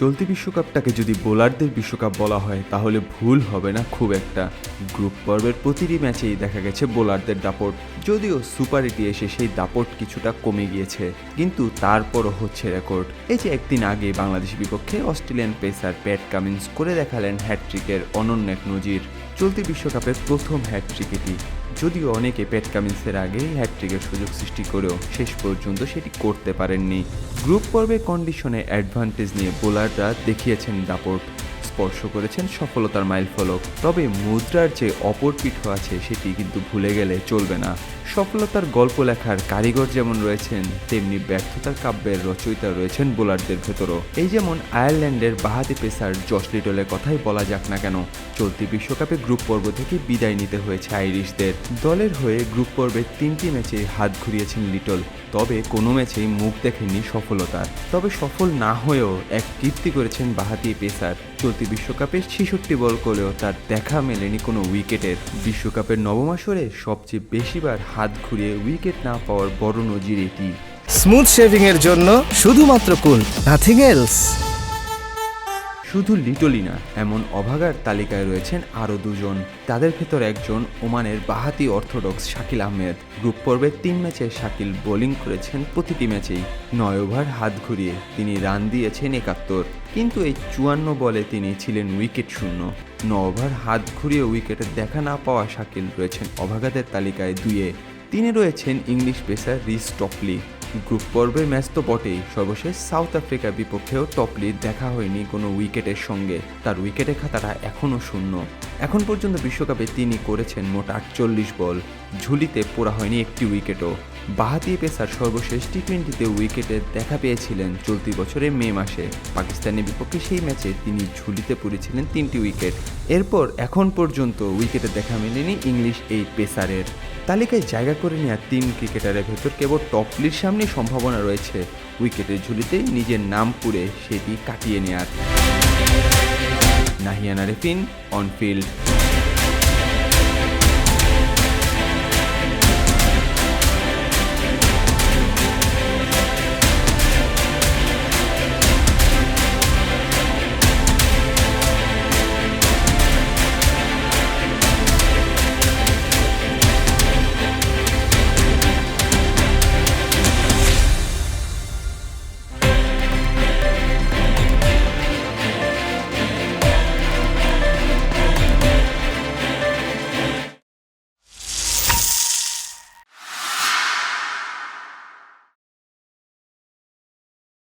চলতি বিশ্বকাপটাকে যদি বোলারদের বিশ্বকাপ বলা হয়, তাহলে ভুল হবে না খুব একটা। গ্রুপ পর্বের প্রতিটি ম্যাচেই দেখা গেছে বোলারদের দাপট। যদিও সুপার এটি এসে সেই দাপট কিছুটা কমে গিয়েছে, কিন্তু তারপরও হচ্ছে রেকর্ড। এই যে একদিন আগে বাংলাদেশের বিপক্ষে অস্ট্রেলিয়ান পেসার প্যাট কামিন্স করে দেখালেন হ্যাটট্রিকের অনন্য এক নজির। চলতি বিশ্বকাপের প্রথম হ্যাটট্রিক এটি যদিও অনেকে প্যাট কামিন্সের আগেই হ্যাটট্রিকের সুযোগ সৃষ্টি করেও শেষ পর্যন্ত সেটি করতে পারেননি। গ্রুপ পর্বে কন্ডিশনে অ্যাডভান্টেজ নিয়ে বোলাররা দেখিয়েছেন দাপট স্পর্শ করেছেন সফলতার মাইল ফলক তবে মুদ্রার যে অপর পিঠ আছে, সেটি কিন্তু ভুলে গেলে চলবে না। সফলতার গল্প লেখার কারিগর যেমন রয়েছেন, তেমনি ব্যর্থতার কাব্যের রচয়িতা রয়েছেন বোলারদের ভেতরও। এই যেমন আয়ারল্যান্ডের বাহাতি পেসার জস লিটলের কথাই বলা যাক না কেন, চলতি বিশ্বকাপে গ্রুপ পর্ব থেকে বিদায় নিতে হয়েছে আইরিশদের। দলের হয়ে গ্রুপ পর্বে তিনটি ম্যাচে হাত ঘুরিয়েছেন লিটল, তবে কোনো ম্যাচেই মুখ দেখেননি সফলতার। তবে সফল না হয়েও এক কীর্তি করেছেন বাহাতি পেসার। চলতি বিশ্বকাপে ছেষট্টি বল করলেও তার দেখা মেলেনি কোনো উইকেটের। বিশ্বকাপের নবম আসরে সবচেয়ে বেশিবার হাত ঘুরিয়ে উইকেট না পাওয়ার বড় নজির এটি। স্মুথ শেভিং এর জন্য শুধুমাত্র কুল নাথিং এলস শুধু লিটলই না, এমন অভাগার তালিকায় রয়েছেন আরও দুজন। তাদের ভেতর একজন ওমানের বাহাতি অর্থোডক্স শাকিল আহমেদ। গ্রুপ পর্বে তিন ম্যাচে শাকিল বোলিং করেছেন প্রতিটি ম্যাচেই। নয় ওভার, হাত ঘুরিয়ে তিনি রান দিয়েছেন একাত্তর। কিন্তু এই চুয়ান্ন বলে তিনি ছিলেন উইকেট শূন্য। ন ওভার, হাত ঘুরিয়ে উইকেটে দেখা না পাওয়া শাকিল রয়েছেন অভাগাদের তালিকায় দুইয়ে। তিনি রয়েছেন English pacer Reece Topley. Group পর্বের ম্যাচ তো বটেই। সর্বশেষ সাউথ আফ্রিকার বিপক্ষেও টপলির দেখা হয়নি কোনো উইকেটের সঙ্গে। তার উইকেটের খাতাটা এখনও শূন্য। এখন পর্যন্ত বিশ্বকাপে তিনি করেছেন মোট আটচল্লিশ বল। ঝুলিতে পোড়া হয়নি একটি উইকেটও। বাহাতি পেসার সর্বশেষ টি টোয়েন্টিতে উইকেটে দেখা পেয়েছিলেন চলতি বছরের মে মাসে। পাকিস্তানের বিপক্ষে সেই ম্যাচে তিনি ঝুলিতে পড়েছিলেন তিনটি উইকেট। এরপর এখন পর্যন্ত উইকেটে দেখা মেলেনি ইংলিশ এই পেসারের। তালিকায় জায়গা করে নেওয়া তিন ক্রিকেটারের ভেতর কেবল টপলির সামনে সম্ভাবনা রয়েছে। উইকেটের ঝুলিতে নিজের নাম পুড়ে সেটি কাটিয়ে নেয়ার। Nahiana Refin, on field.